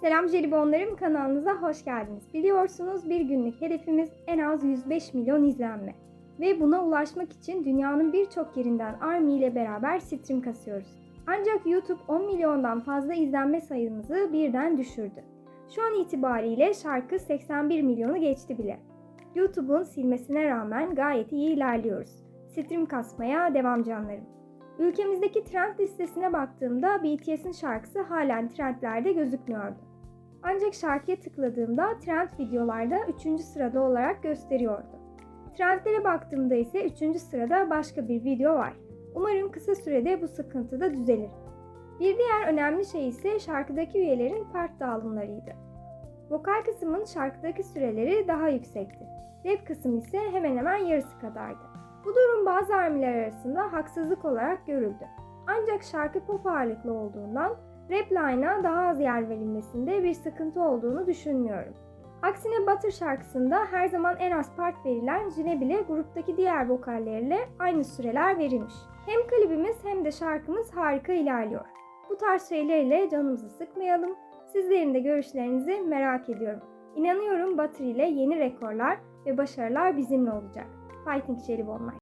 Selam Jelibonlarım kanalınıza hoş geldiniz. Biliyorsunuz bir günlük hedefimiz en az 105 milyon izlenme. Ve buna ulaşmak için dünyanın birçok yerinden Army ile beraber stream kasıyoruz. Ancak YouTube 10 milyondan fazla izlenme sayımızı birden düşürdü. Şu an itibariyle şarkı 81 milyonu geçti bile. YouTube'un silmesine rağmen gayet iyi ilerliyoruz. Stream kasmaya devam canlarım. Ülkemizdeki trend listesine baktığımda BTS'in şarkısı halen trendlerde gözükmüyordu. Ancak şarkıya tıkladığımda trend videolarda 3. sırada olarak gösteriyordu. Trendlere baktığımda ise 3. sırada başka bir video var. Umarım kısa sürede bu sıkıntı da düzelir. Bir diğer önemli şey ise şarkıdaki üyelerin part dağılımlarıydı. Vokal kısmın şarkıdaki süreleri daha yüksekti. Rap kısım ise hemen hemen yarısı kadardı. Bu durum bazı armiler arasında haksızlık olarak görüldü. Ancak şarkı pop ağırlıklı olduğundan rap line'a daha az yer verilmesinde bir sıkıntı olduğunu düşünmüyorum. Aksine Butter şarkısında her zaman en az part verilen Jine bile gruptaki diğer vokallerle aynı süreler verilmiş. Hem klibimiz hem de şarkımız harika ilerliyor. Bu tarz şeylerle canımızı sıkmayalım. Sizlerin de görüşlerinizi merak ediyorum. İnanıyorum Butter ile yeni rekorlar ve başarılar bizimle olacak. Fighting Jelibonlar.